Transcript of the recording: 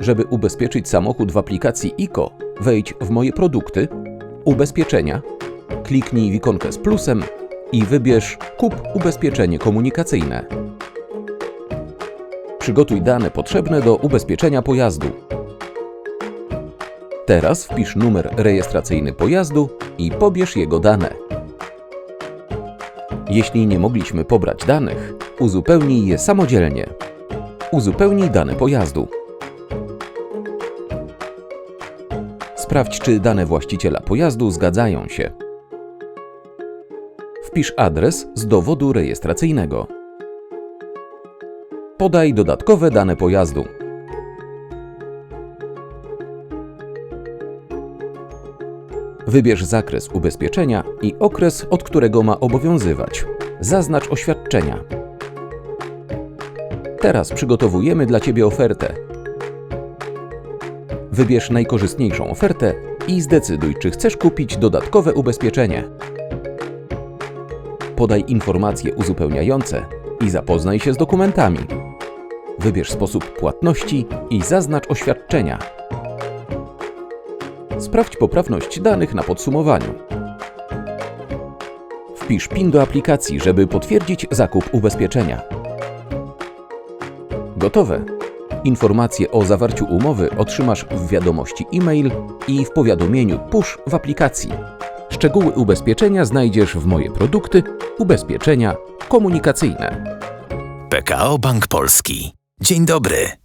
Żeby ubezpieczyć samochód w aplikacji ICO, wejdź w Moje produkty, Ubezpieczenia, kliknij w ikonkę z plusem i wybierz Kup ubezpieczenie komunikacyjne. Przygotuj dane potrzebne do ubezpieczenia pojazdu. Teraz wpisz numer rejestracyjny pojazdu i pobierz jego dane. Jeśli nie mogliśmy pobrać danych, uzupełnij je samodzielnie. Uzupełnij dane pojazdu. Sprawdź, czy dane właściciela pojazdu zgadzają się. Wpisz adres z dowodu rejestracyjnego. Podaj dodatkowe dane pojazdu. Wybierz zakres ubezpieczenia i okres, od którego ma obowiązywać. Zaznacz oświadczenia. Teraz przygotowujemy dla Ciebie ofertę. Wybierz najkorzystniejszą ofertę i zdecyduj, czy chcesz kupić dodatkowe ubezpieczenie. Podaj informacje uzupełniające i zapoznaj się z dokumentami. Wybierz sposób płatności i zaznacz oświadczenia. Sprawdź poprawność danych na podsumowaniu. Wpisz PIN do aplikacji, żeby potwierdzić zakup ubezpieczenia. Gotowe. Informacje o zawarciu umowy otrzymasz w wiadomości e-mail i w powiadomieniu push w aplikacji. Szczegóły ubezpieczenia znajdziesz w Moje produkty, ubezpieczenia komunikacyjne. PKO Bank Polski. Dzień dobry.